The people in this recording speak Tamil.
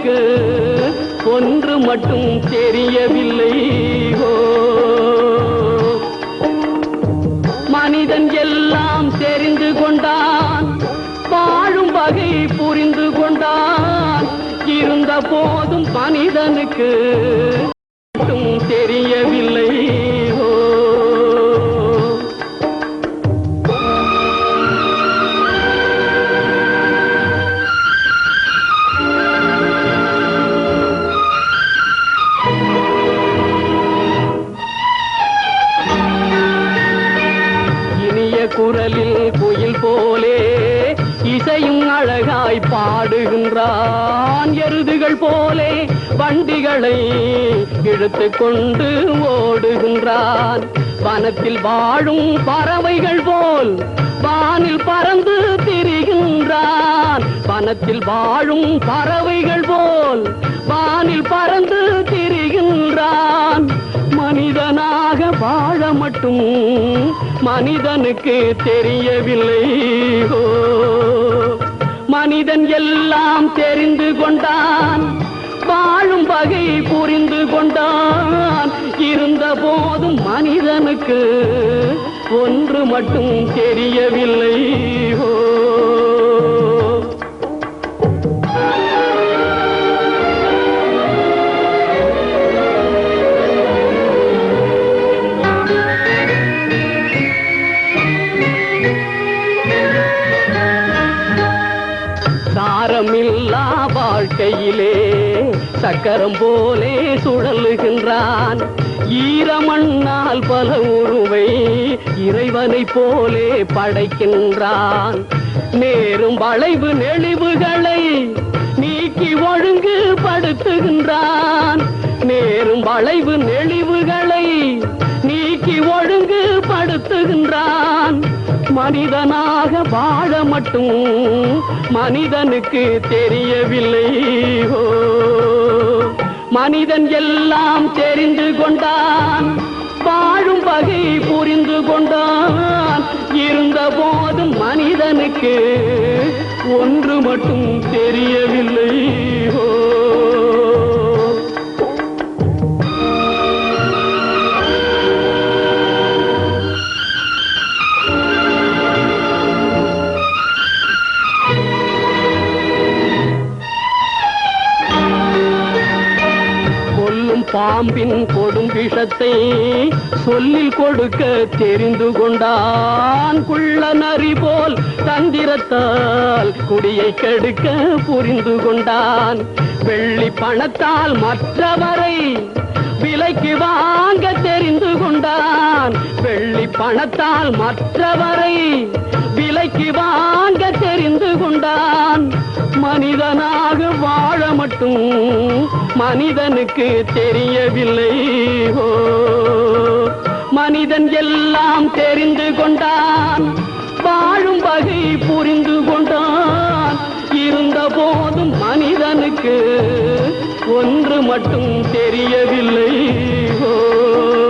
எனக்கு ஒன்று மட்டும் தெரியவில்லை. மனிதன் எல்லாம் தெரிந்து கொண்டான். வாழும் வகை புரிந்து கொண்டான். இருந்த போதும் மனிதனுக்கு மட்டும் தெரியவில்லை. குரலில் குயில் போலே இசையும் அழகாய் பாடுகின்றான். எருதுகள் போலே வண்டிகளை இழுத்து கொண்டு ஓடுகின்றான். வனத்தில் வாழும் பறவைகள் போல் வானில் பறந்து திரிகின்றான். வனத்தில் வாழும் பறவைகள் போல் வானில் பறந்து திரிகின்றான். மனிதனாக வாழ மட்டும் மனிதனுக்கு தெரியவில்லை. மனிதன் எல்லாம் தெரிந்து கொண்டான் வாழும் வகை புரிந்து கொண்டான். இருந்த போதும் மனிதனுக்கு ஒன்று மட்டும் தெரியவில்லை. ஓ கையிலே சக்கரம் போலே சுழலுகின்றான் ஈரமண்ணால் பல உருவை இறைவனை போலே படைக்கின்றான். நேரும் வளைவு நெளிவுகளை நீக்கி ஒழுங்கு படுத்துகின்றான். நேரும் வளைவு நெளிவுகளை நீக்கி ஒழுங்கு படுத்துகின்றான். மனிதனாக வாழ மட்டும் மனிதனுக்கு தெரியவில்லை. மனிதன் எல்லாம் தெரிந்து கொண்டான் வாழும் வகை புரிந்து கொண்டான். இருந்த போதும் மனிதனுக்கு ஒன்று மட்டும் தெரியவில்லை. ஓ பாம்பின் கொடும் விஷத்தை சொல்லில் கொடுக்க தெரிந்து கொண்டான் குள்ள நரி போல் தந்திரத்தால் குடியை கெடுக்க புரிந்து கொண்டான். வெள்ளி பணத்தால் மற்றவரை விலைக்கு வாங்க தெரிந்து கொண்டான். வெள்ளி பணத்தால் மற்றவரை விலைக்கு வாங்க தெரிந்து கொண்டான். மனிதனாக வா மட்டும் மனிதனுக்கு தெரியவில்லை. மனிதன் எல்லாம் தெரிந்து கொண்டான். வாழும் வகை புரிந்து கொண்டான். இருந்த போதும் மனிதனுக்கு ஒன்று மட்டும் தெரியவில்லை. ஓ